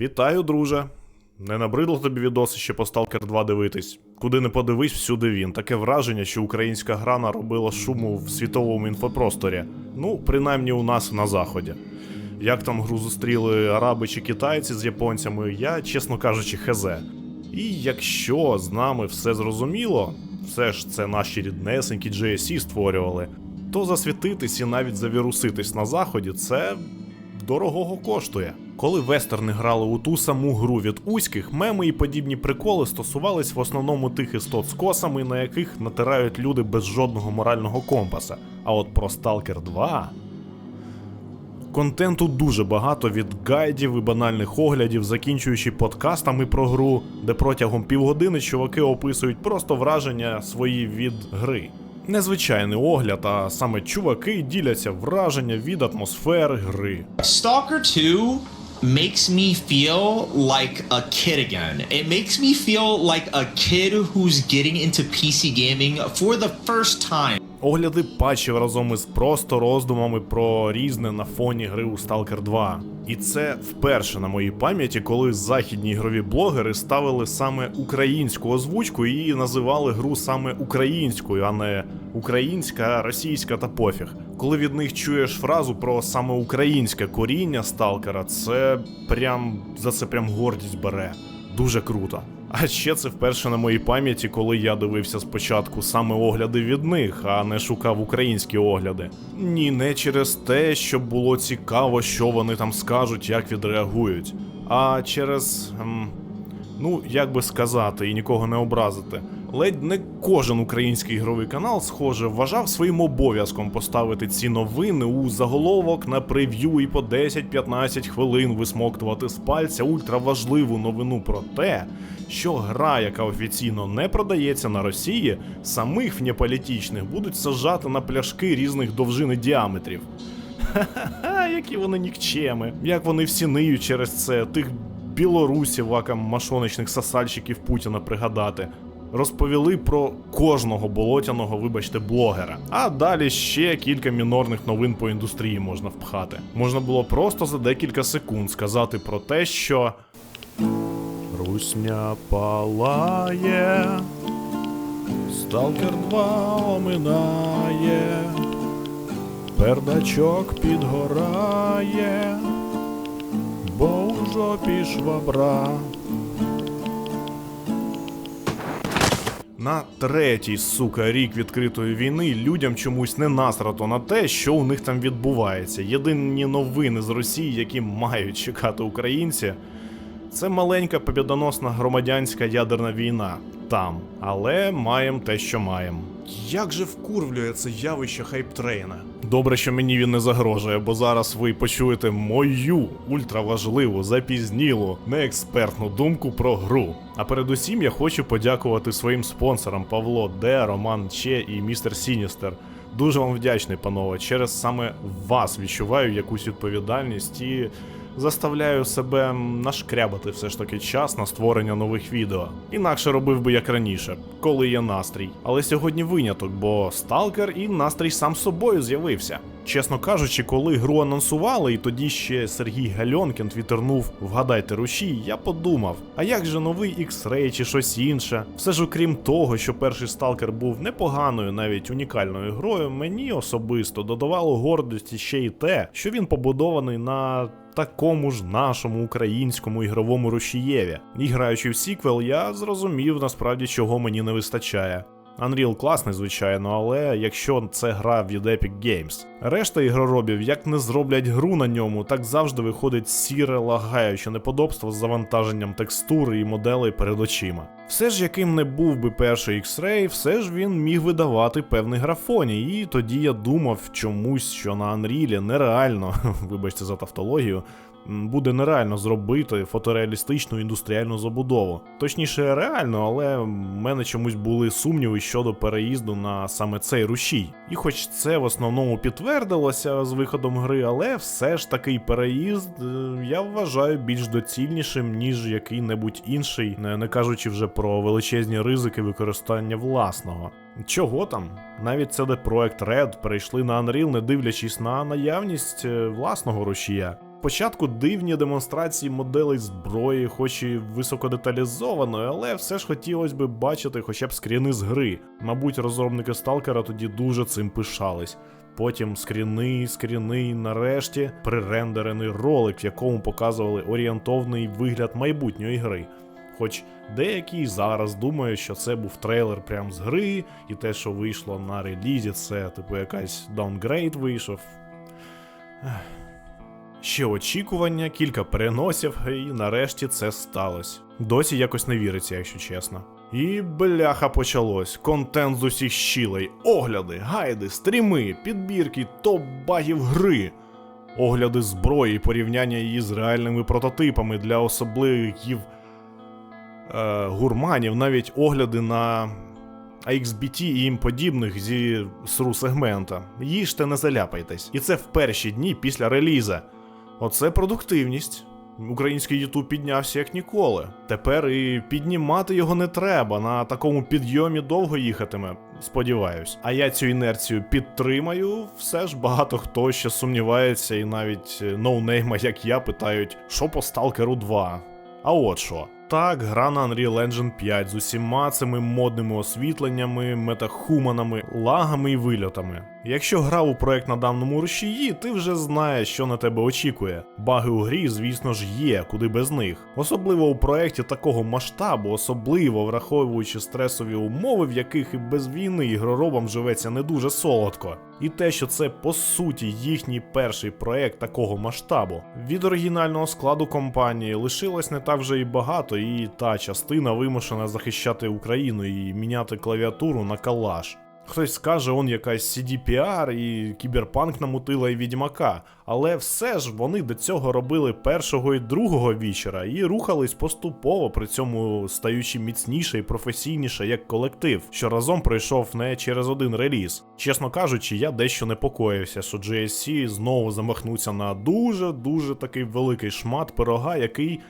Вітаю, друже. Не набридло тобі відоси ще по Stalker 2 дивитись. Куди не подивись, всюди він. Таке враження, що українська гра наробила шуму в світовому інфопросторі. Ну, принаймні у нас на заході. Як там гру зустріли араби чи китайці з японцями, я, чесно кажучи, хезе. І якщо з нами все зрозуміло, все ж це наші ріднесенькі GSC створювали, то засвітитись і навіть завіруситись на заході це дорогого коштує. Коли вестерни грали у ту саму гру від Уських, меми і подібні приколи стосувались в основному тих істот з косами, на яких натирають люди без жодного морального компаса. А от про Stalker 2 Контенту дуже багато від гайдів і банальних оглядів, закінчуючи подкастами про гру, де протягом півгодини чуваки описують просто враження свої від гри. Незвичайний огляд, а саме чуваки діляться враження від атмосфери гри. Stalker 2 makes me feel like a kid again. It makes me feel like a kid who's getting into PC gaming for the first time. Огляди патчів разом із просто роздумами про різне на фоні гри у Stalker 2. І це вперше на моїй пам'яті, коли західні ігрові блогери ставили саме українську озвучку і називали гру саме українською, а не українська, російська та пофіг. Коли від них чуєш фразу про саме українське коріння Сталкера, це прям за це прям гордість бере. Дуже круто. А ще це вперше на моїй пам'яті, коли я дивився спочатку саме огляди від них, а не шукав українські огляди. Ні, не через те, що було цікаво, що вони там скажуть, як відреагують, а через. ну, як би сказати, і нікого не образити. Ледь не кожен український ігровий канал, схоже, вважав своїм обов'язком поставити ці новини у заголовок на прев'ю і по 10-15 хвилин висмоктувати з пальця ультраважливу новину про те, що гра, яка офіційно не продається на Росії, самих внеполітичних будуть сажати на пляшки різних довжин і діаметрів. Ха-ха-ха, які вони нікчеми. Як вони всі ниють через це, тих білорусів, ака машоночних сосальщиків Путіна пригадати. Розповіли про кожного болотяного, вибачте, блогера. А далі ще кілька мінорних новин по індустрії можна впхати. Можна було просто за декілька секунд сказати про те, що. Русня палає, Сталкер 2 оминає. Пердачок підгорає, бо у жопі швабра. На третій, сука, рік відкритої війни людям чомусь не насрато на те, що у них там відбувається. Єдині новини з Росії, які мають чекати українці, це маленька побідоносна громадянська ядерна війна там. Але маєм те, що маєм. Як же вкурвлює це явище хайптрейна? Добре, що мені він не загрожує, бо зараз ви почуєте мою ультраважливу, запізнілу, неекспертну думку про гру. А передусім я хочу подякувати своїм спонсорам Павло Д, Роман Че і містер Сіністер. Дуже вам вдячний, панове. Через саме вас відчуваю якусь відповідальність і заставляю себе нашкрябати все ж таки час на створення нових відео. Інакше робив би як раніше, коли є настрій. Але сьогодні виняток, бо сталкер і настрій сам собою з'явився. Чесно кажучи, коли гру анонсували, і тоді ще Сергій Гальонкін твітернув Вгадайте рушій, я подумав, а як же новий X-Ray чи щось інше? Все ж окрім того, що перший сталкер був непоганою, навіть унікальною грою, мені особисто додавало гордості ще й те, що він побудований на такому ж нашому українському ігровому рушієві. І граючи в сіквел, я зрозумів насправді, чого мені не вистачає. Unreal класний, звичайно, але якщо це гра від Epic Games. Решта ігроробів як не зроблять гру на ньому, так завжди виходить сіре лагаюче неподобство з завантаженням текстури і моделей перед очима. Все ж яким не був би перший X-Ray, все ж він міг видавати певний графоні, і тоді я думав чомусь, що на Unreal нереально, вибачте за тавтологію, буде нереально зробити фотореалістичну індустріальну забудову. Точніше, реально, але в мене чомусь були сумніви щодо переїзду на саме цей рушій. І хоч це в основному підтвердилося з виходом гри, але все ж такий переїзд е, я вважаю більш доцільнішим, ніж який-небудь інший, не, кажучи вже про величезні ризики використання власного. Чого там? Навіть CD Projekt Red перейшли на Unreal, не дивлячись на наявність е, власного рушія. Спочатку дивні демонстрації моделей зброї, хоч і високодеталізованої, але все ж хотілося би бачити хоча б скріни з гри. Мабуть, розробники Сталкера тоді дуже цим пишались. Потім скріни, скріни, і нарешті прирендерений ролик, в якому показували орієнтовний вигляд майбутньої гри. Хоч деякі зараз думають, що це був трейлер прям з гри, і те, що вийшло на релізі, це типу якась даунгрейд вийшов. Ще очікування, кілька переносів, і нарешті це сталося. Досі якось не віриться, якщо чесно. І бляха почалось. Контент з усіх щілей, огляди, гайди, стріми, підбірки, топ-багів гри. Огляди зброї, порівняння її з реальними прототипами для особливих е, гурманів, навіть огляди на AXBT і їм подібних зі сру сегмента. Їжте, не заляпайтесь. І це в перші дні після реліза. Оце продуктивність. Український Ютуб піднявся як ніколи. Тепер і піднімати його не треба. На такому підйомі довго їхатиме, сподіваюсь. А я цю інерцію підтримаю. Все ж багато хто ще сумнівається, і навіть е, ноунейма, як я, питають, що по Сталкеру 2. А от що. Так, гра на Unreal Engine 5 з усіма цими модними освітленнями, метахуманами, лагами і вильотами. Якщо грав у проект на даному рушії, ти вже знаєш, що на тебе очікує. Баги у грі, звісно ж, є, куди без них. Особливо у проєкті такого масштабу, особливо враховуючи стресові умови, в яких і без війни ігроробам живеться не дуже солодко. І те, що це по суті їхній перший проект такого масштабу. Від оригінального складу компанії лишилось не так вже і багато, і та частина вимушена захищати Україну і міняти клавіатуру на калаш. Хтось скаже, он якась CDPR і кіберпанк намутила і відьмака, але все ж вони до цього робили першого і другого вічера і рухались поступово, при цьому стаючи міцніше і професійніше як колектив, що разом пройшов не через один реліз. Чесно кажучи, я дещо непокоївся, що GSC знову замахнуться на дуже дуже такий великий шмат пирога, який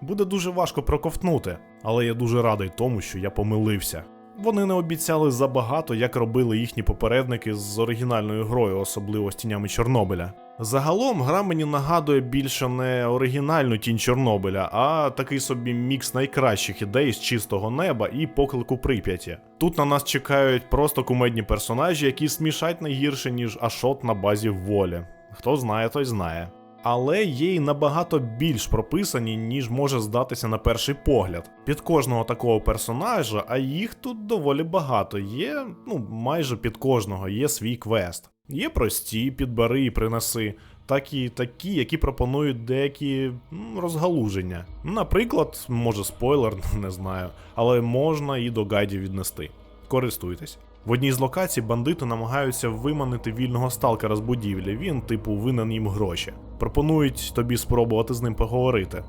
буде дуже важко проковтнути. Але я дуже радий тому, що я помилився. Вони не обіцяли забагато, як робили їхні попередники з оригінальною грою, особливо з тінями Чорнобиля. Загалом гра мені нагадує більше не оригінальну тінь Чорнобиля, а такий собі мікс найкращих ідей з чистого неба і поклику Прип'яті. Тут на нас чекають просто кумедні персонажі, які смішать не гірше, ніж Ашот на базі волі. Хто знає, той знає. Але є й набагато більш прописані, ніж може здатися на перший погляд. Під кожного такого персонажа, а їх тут доволі багато. Є, ну, майже під кожного є свій квест. Є прості, підбери і принеси, так і такі, які пропонують деякі розгалуження. Наприклад, може спойлер, не знаю, але можна і до гайдів віднести. Користуйтесь. В одній з локацій бандити намагаються виманити вільного сталкера з будівлі. Він, типу, винен їм гроші. Пропонують тобі спробувати з ним поговорити.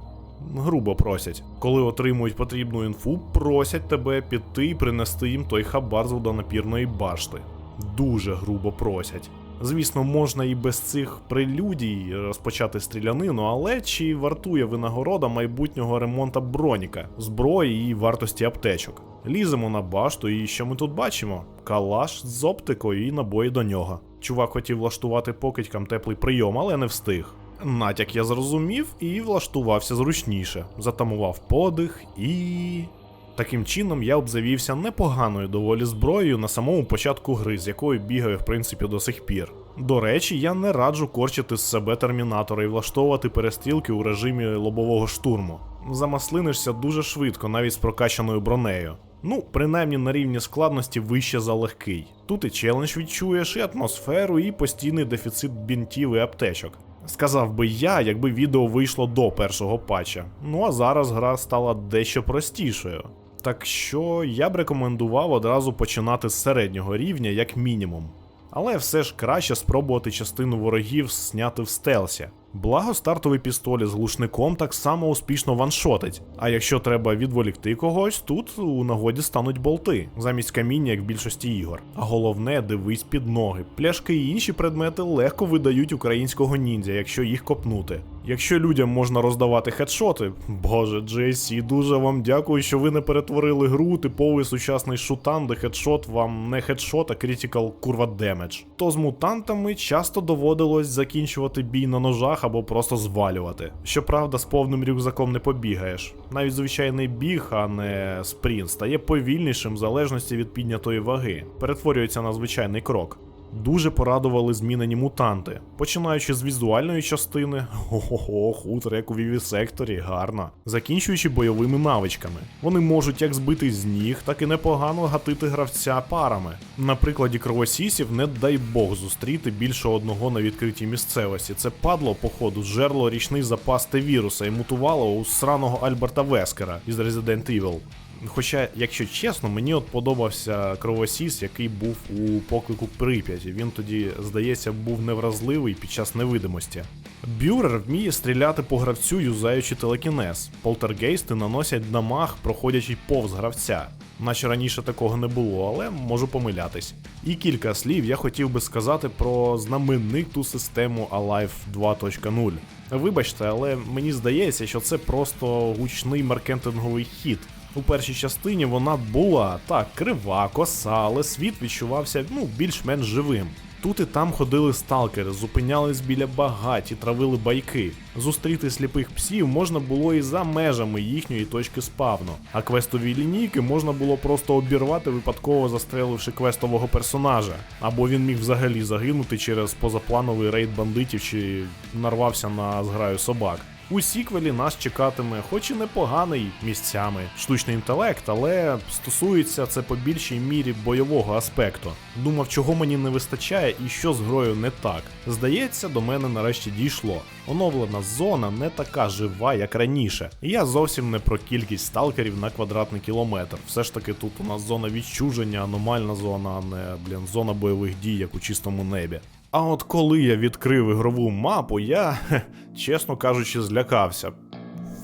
Грубо просять. Коли отримують потрібну інфу, просять тебе піти і принести їм той хабар з водонапірної башти. Дуже грубо просять. Звісно, можна і без цих прелюдій розпочати стрілянину, але чи вартує винагорода майбутнього ремонта броніка, зброї і вартості аптечок? Ліземо на башту, і що ми тут бачимо? Калаш з оптикою і набої до нього. Чувак хотів влаштувати покидькам теплий прийом, але не встиг. Натяк я зрозумів і влаштувався зручніше, затамував подих і. Таким чином я обзавівся непоганою доволі зброєю на самому початку гри, з якою бігаю в принципі до сих пір. До речі, я не раджу корчити з себе термінатора і влаштовувати перестрілки у режимі лобового штурму. Замаслинишся дуже швидко, навіть з прокачаною бронею. Ну, принаймні на рівні складності вище за легкий. Тут і челендж відчуєш, і атмосферу, і постійний дефіцит бінтів і аптечок. Сказав би я, якби відео вийшло до першого патча. Ну а зараз гра стала дещо простішою. Так що я б рекомендував одразу починати з середнього рівня, як мінімум. Але все ж краще спробувати частину ворогів зняти в стелсі. Благо стартовий пістолі з глушником так само успішно ваншотить. А якщо треба відволікти когось, тут у нагоді стануть болти, замість каміння, як в більшості ігор. А головне, дивись під ноги. Пляшки і інші предмети легко видають українського ніндзя, якщо їх копнути. Якщо людям можна роздавати хедшоти, боже, Джесі, дуже вам дякую, що ви не перетворили гру типовий сучасний шутан, де хедшот вам не хедшот, а критикал курва демедж. То з мутантами часто доводилось закінчувати бій на ножах або просто звалювати. Щоправда, з повним рюкзаком не побігаєш. Навіть звичайний біг, а не спринт, стає повільнішим в залежності від піднятої ваги, перетворюється на звичайний крок. Дуже порадували змінені мутанти, починаючи з візуальної частини, ого, хутор, як у Вівісекторі, гарно, закінчуючи бойовими навичками. Вони можуть як збити з ніг, так і непогано гатити гравця парами. На прикладі кровосісів не дай Бог зустріти більше одного на відкритій місцевості. Це падло, походу, жерло річний запас Т-віруса і мутувало у сраного Альберта Вескера із Resident Evil. Хоча, якщо чесно, мені от подобався кровосіс, який був у поклику Прип'яті. Він тоді, здається, був невразливий під час невидимості. Бюрер вміє стріляти по гравцю, юзаючи телекінез. Полтергейсти наносять дамаг, проходячи повз гравця. Наче раніше такого не було, але можу помилятись. І кілька слів я хотів би сказати про знамениту систему Alive 2.0. Вибачте, але мені здається, що це просто гучний маркетинговий хід. У першій частині вона була так крива, коса, але світ відчувався ну більш-менш живим. Тут і там ходили сталкери, зупинялись біля багаті, травили байки. Зустріти сліпих псів можна було і за межами їхньої точки спавну, а квестові лінійки можна було просто обірвати, випадково застреливши квестового персонажа, або він міг взагалі загинути через позаплановий рейд бандитів чи нарвався на зграю собак. У сіквелі нас чекатиме, хоч і непоганий місцями штучний інтелект, але стосується це по більшій мірі бойового аспекту. Думав, чого мені не вистачає і що з грою не так. Здається, до мене нарешті дійшло. Оновлена зона не така жива, як раніше. Я зовсім не про кількість сталкерів на квадратний кілометр. Все ж таки тут у нас зона відчуження, аномальна зона, а не блін, зона бойових дій, як у чистому небі. А от коли я відкрив ігрову мапу, я, чесно кажучи, злякався.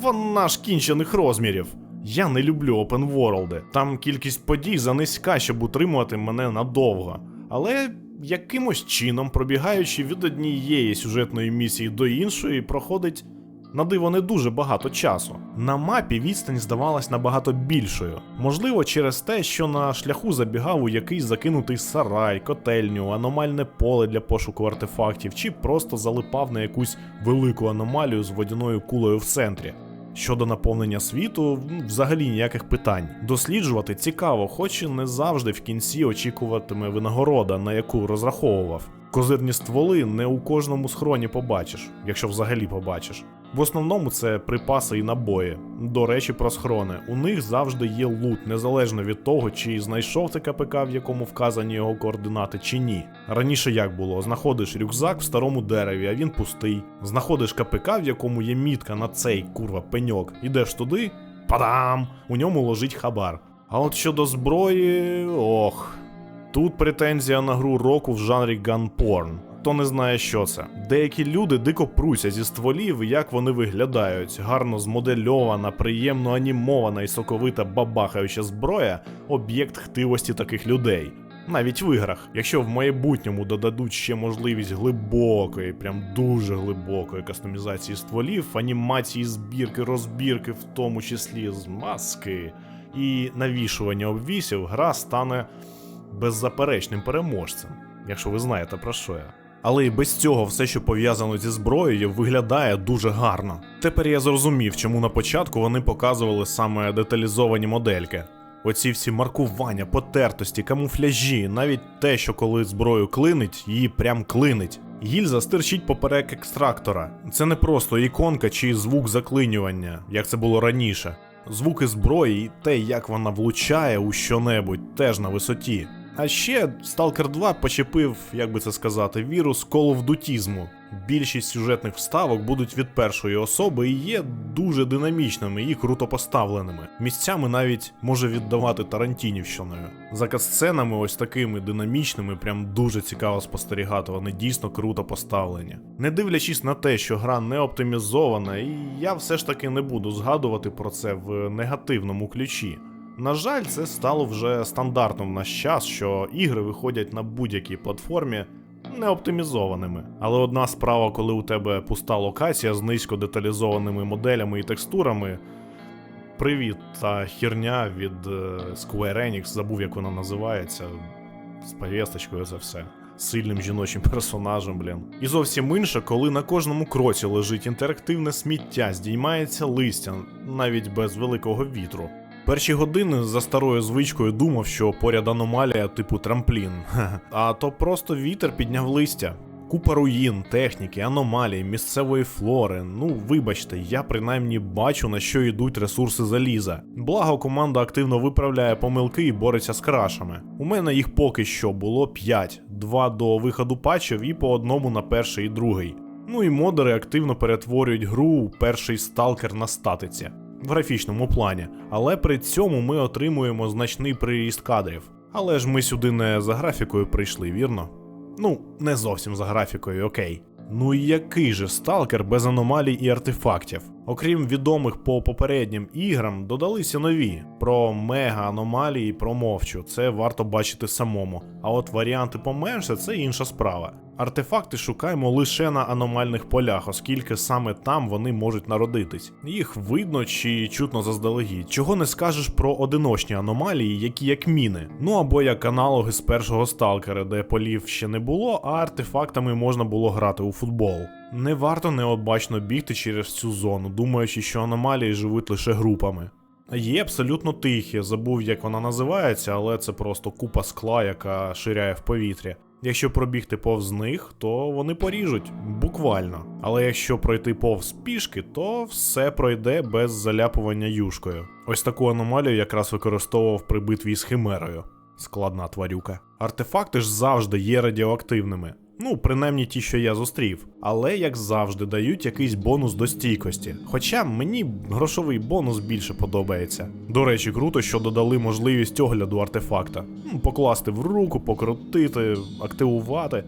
Вона ж кінчених розмірів. Я не люблю опенворлди. Там кількість подій занизька, щоб утримувати мене надовго. Але якимось чином, пробігаючи від однієї сюжетної місії до іншої, проходить на диво не дуже багато часу. На мапі відстань здавалась набагато більшою. Можливо, через те, що на шляху забігав у якийсь закинутий сарай, котельню, аномальне поле для пошуку артефактів, чи просто залипав на якусь велику аномалію з водяною кулею в центрі. Щодо наповнення світу, взагалі ніяких питань. Досліджувати цікаво, хоч і не завжди в кінці очікуватиме винагорода, на яку розраховував. Козирні стволи не у кожному схроні побачиш, якщо взагалі побачиш. В основному це припаси і набої. До речі, про схрони. У них завжди є лут, незалежно від того, чи знайшов ти КПК, в якому вказані його координати, чи ні. Раніше як було? Знаходиш рюкзак в старому дереві, а він пустий. Знаходиш КПК, в якому є мітка на цей курва пеньок. Ідеш туди, падам! У ньому лежить хабар. А от щодо зброї, ох. Тут претензія на гру року в жанрі ганпорн. Хто не знає, що це. Деякі люди дико пруся зі стволів, як вони виглядають. Гарно змодельована, приємно анімована і соковита бабахаюча зброя об'єкт хтивості таких людей. Навіть в іграх, якщо в майбутньому додадуть ще можливість глибокої, прям дуже глибокої кастомізації стволів, анімації збірки, розбірки, в тому числі з маски і навішування обвісів, гра стане беззаперечним переможцем, якщо ви знаєте про що я. Але і без цього все, що пов'язано зі зброєю, виглядає дуже гарно. Тепер я зрозумів, чому на початку вони показували саме деталізовані модельки. Оці всі маркування, потертості, камуфляжі, навіть те, що коли зброю клинить, її прям клинить. Гільза стирчить поперек екстрактора. Це не просто іконка чи звук заклинювання, як це було раніше. Звуки зброї і те, як вона влучає у що-небудь, теж на висоті. А ще Stalker 2 почепив, як би це сказати, вірус коловдутізму. Більшість сюжетних вставок будуть від першої особи і є дуже динамічними і круто поставленими. Місцями навіть може віддавати Тарантінівщиною. За катсценами ось такими динамічними, прям дуже цікаво спостерігати, вони дійсно круто поставлені. Не дивлячись на те, що гра не оптимізована, і я все ж таки не буду згадувати про це в негативному ключі. На жаль, це стало вже стандартом в наш час, що ігри виходять на будь-якій платформі не оптимізованими. Але одна справа, коли у тебе пуста локація з низько деталізованими моделями і текстурами. Привіт та херня від е, Square Enix, забув, як вона називається. З повісточкою це все. Сильним жіночим персонажем, блін. І зовсім інше, коли на кожному кроці лежить інтерактивне сміття, здіймається листя, навіть без великого вітру. Перші години за старою звичкою думав, що поряд аномалія типу трамплін. А то просто вітер підняв листя. Купа руїн, техніки, аномалій, місцевої флори. Ну, вибачте, я принаймні бачу, на що йдуть ресурси заліза. Благо, команда активно виправляє помилки і бореться з крашами. У мене їх поки що було 5, 2 до виходу патчів і по одному на перший і другий. Ну і модери активно перетворюють гру перший сталкер на статиці в графічному плані, але при цьому ми отримуємо значний приріст кадрів. Але ж ми сюди не за графікою прийшли, вірно? Ну, не зовсім за графікою, окей. Ну і який же сталкер без аномалій і артефактів? Окрім відомих по попереднім іграм, додалися нові. Про мега аномалії промовчу, це варто бачити самому. А от варіанти поменше це інша справа. Артефакти шукаємо лише на аномальних полях, оскільки саме там вони можуть народитись. Їх видно чи чутно заздалегідь. Чого не скажеш про одиночні аномалії, які як міни. Ну або як аналоги з першого сталкера, де полів ще не було, а артефактами можна було грати у футбол. Не варто необачно бігти через цю зону, думаючи, що аномалії живуть лише групами. Є абсолютно тихі, забув, як вона називається, але це просто купа скла, яка ширяє в повітрі. Якщо пробігти повз них, то вони поріжуть, буквально. Але якщо пройти повз пішки, то все пройде без заляпування юшкою. Ось таку аномалію якраз використовував при битві з химерою. Складна тварюка. Артефакти ж завжди є радіоактивними. Ну, принаймні ті, що я зустрів. Але, як завжди, дають якийсь бонус до стійкості. Хоча мені грошовий бонус більше подобається. До речі, круто, що додали можливість огляду артефакта. Покласти в руку, покрутити, активувати.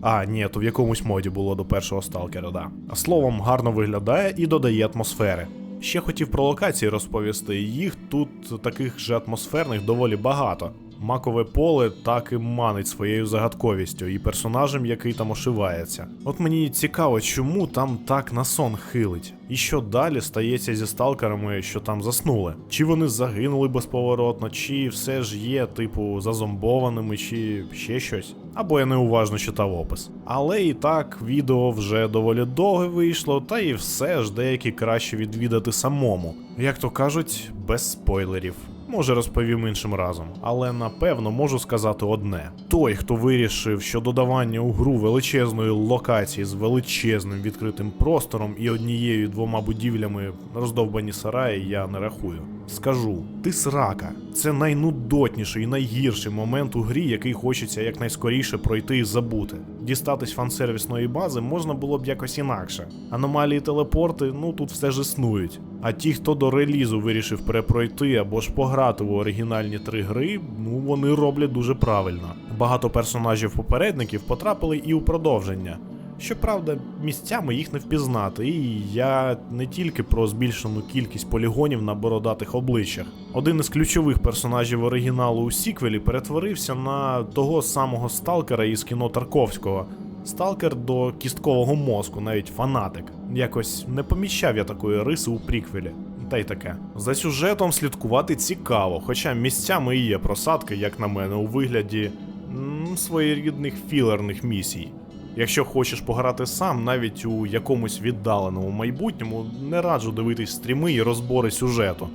А, ні, то в якомусь моді було до першого сталкера, да. А словом, гарно виглядає і додає атмосфери. Ще хотів про локації розповісти. Їх тут таких же атмосферних доволі багато. Макове поле так і манить своєю загадковістю і персонажем, який там ошивається. От мені цікаво, чому там так на сон хилить, і що далі стається зі сталкерами, що там заснули. Чи вони загинули безповоротно, чи все ж є, типу, зазомбованими, чи ще щось. Або я неуважно читав опис. Але і так, відео вже доволі довге вийшло, та і все ж деякі краще відвідати самому. Як то кажуть, без спойлерів. Може, розповім іншим разом, але напевно можу сказати одне: той, хто вирішив, що додавання у гру величезної локації з величезним відкритим простором і однією двома будівлями роздовбані сараї, я не рахую. Скажу, ти срака. Це найнудотніший і найгірший момент у грі, який хочеться якнайскоріше пройти і забути. Дістатись фансервісної бази можна було б якось інакше. Аномалії телепорти, ну тут все ж існують. А ті, хто до релізу вирішив перепройти або ж пограти в оригінальні три гри, ну вони роблять дуже правильно. Багато персонажів попередників потрапили і у продовження. Щоправда, місцями їх не впізнати, і я не тільки про збільшену кількість полігонів на бородатих обличчях. Один із ключових персонажів оригіналу у сіквелі перетворився на того самого сталкера із кіно Тарковського. Сталкер до кісткового мозку, навіть фанатик. Якось не поміщав я такої риси у приквелі. Та й таке. За сюжетом слідкувати цікаво, хоча місцями і є просадки, як на мене, у вигляді м, своєрідних філерних місій. Якщо хочеш пограти сам, навіть у якомусь віддаленому майбутньому, не раджу дивитись стріми і розбори сюжету.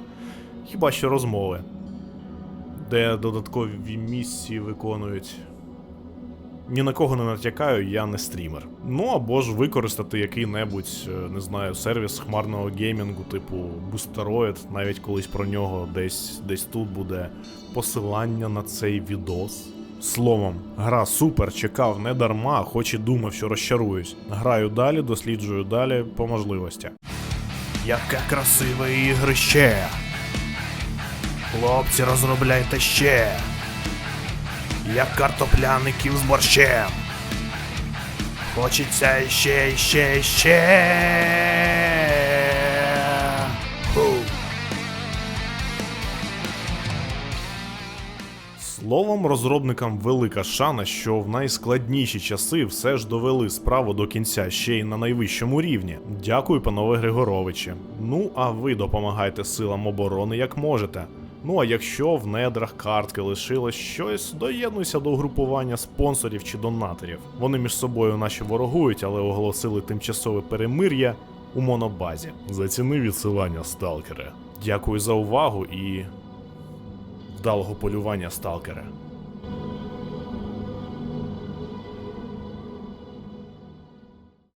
Хіба що розмови, де додаткові місії виконують. Ні на кого не натякаю, я не стрімер. Ну або ж використати який-небудь, е, не знаю, сервіс хмарного геймінгу, типу Boosteroid, навіть колись про нього десь, десь тут буде посилання на цей відос. Словом, гра супер, чекав не дарма, хоч і думав, що розчаруюсь. Граю далі, досліджую далі по можливості. Яке красиве ігрище! Хлопці, розробляйте ще! Як картопляників з борщем. Хочеться іще, іще, іще. Словом, розробникам велика шана, що в найскладніші часи все ж довели справу до кінця ще й на найвищому рівні. Дякую, панове Григоровичі. Ну а ви допомагайте силам оборони як можете. Ну а якщо в недрах картки лишилось щось, доєднуйся до угрупування спонсорів чи донаторів. Вони між собою наче ворогують, але оголосили тимчасове перемир'я у монобазі. Заціни відсилання, сталкере. Дякую за увагу і вдалого полювання, сталкере.